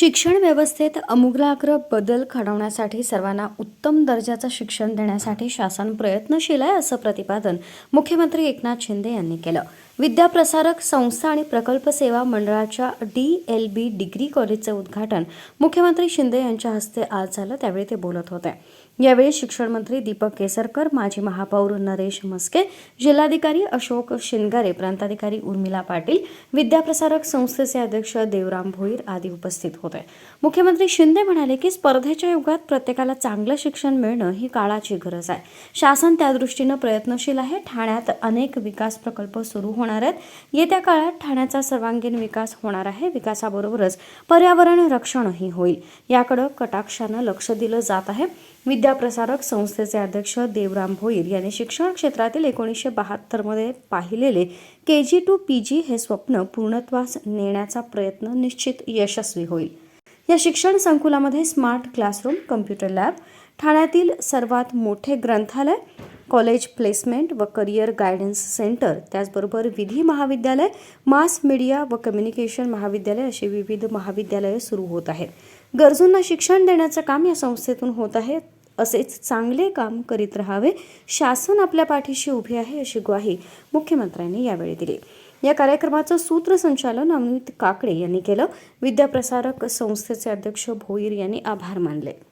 शिक्षण व्यवस्थेत अमूलाग्र बदल घडवण्यासाठी सर्वांना उत्तम दर्जाचं शिक्षण देण्यासाठी शासन प्रयत्नशील आहे असं प्रतिपादन मुख्यमंत्री एकनाथ शिंदे यांनी केलं. विद्याप्रसारक संस्था आणि प्रकल्प सेवा मंडळाच्या डी एल बी डिग्री कॉलेजचं उद्घाटन मुख्यमंत्री शिंदे यांच्या हस्ते आज झालं त्यावेळी ते बोलत होते. यावेळी शिक्षण मंत्री दीपक केसरकर माजी महापौर नरेश मस्के जिल्हाधिकारी अशोक शिंदगारे प्रांताधिकारी उर्मिला पाटील विद्याप्रसारक संस्थेचे अध्यक्ष देवराम भोईर आदी उपस्थित होते. मुख्यमंत्री शिंदे म्हणाले की स्पर्धेच्या युगात प्रत्येकाला चांगलं शिक्षण मिळणं ही काळाची गरज आहे. शासन त्या दृष्टीनं प्रयत्नशील आहे. ठाण्यात अनेक विकास प्रकल्प सुरू होणार आहेत. येत्या काळात ठाण्याचा सर्वांगीण विकास होणार आहे. विकासाबरोबरच पर्यावरण रक्षणही होईल. याकडं कटाक्षानं लक्ष दिलं जात आहे. विद्याप्रसारक संस्थेचे अध्यक्ष देवराम भोईर यांनी शिक्षण क्षेत्रातील एकोणीसशे बहात्तरमध्ये पाहिलेले के जी टू पी जी हे स्वप्न पूर्णत्वास नेण्याचा प्रयत्न निश्चित यशस्वी होईल. या शिक्षण संकुलामध्ये स्मार्ट क्लासरूम कम्प्युटर लॅब ठाण्यातील सर्वात मोठे ग्रंथालय कॉलेज प्लेसमेंट व करिअर गायडन्स सेंटर त्याचबरोबर विधी महाविद्यालय मास मीडिया व कम्युनिकेशन महाविद्यालय अशी विविध महाविद्यालये सुरू होत आहेत. गरजूंना शिक्षण देण्याचं काम या संस्थेतून होत आहे. असेच चांगले काम करीत राहावे शासन आपल्या पाठीशी उभे आहे अशी ग्वाही मुख्यमंत्र्यांनी यावेळी दिली. या कार्यक्रमाचं सूत्रसंचालन अमित काकडे यांनी केलं. विद्याप्रसारक संस्थेचे अध्यक्ष भोईर यांनी आभार मानले.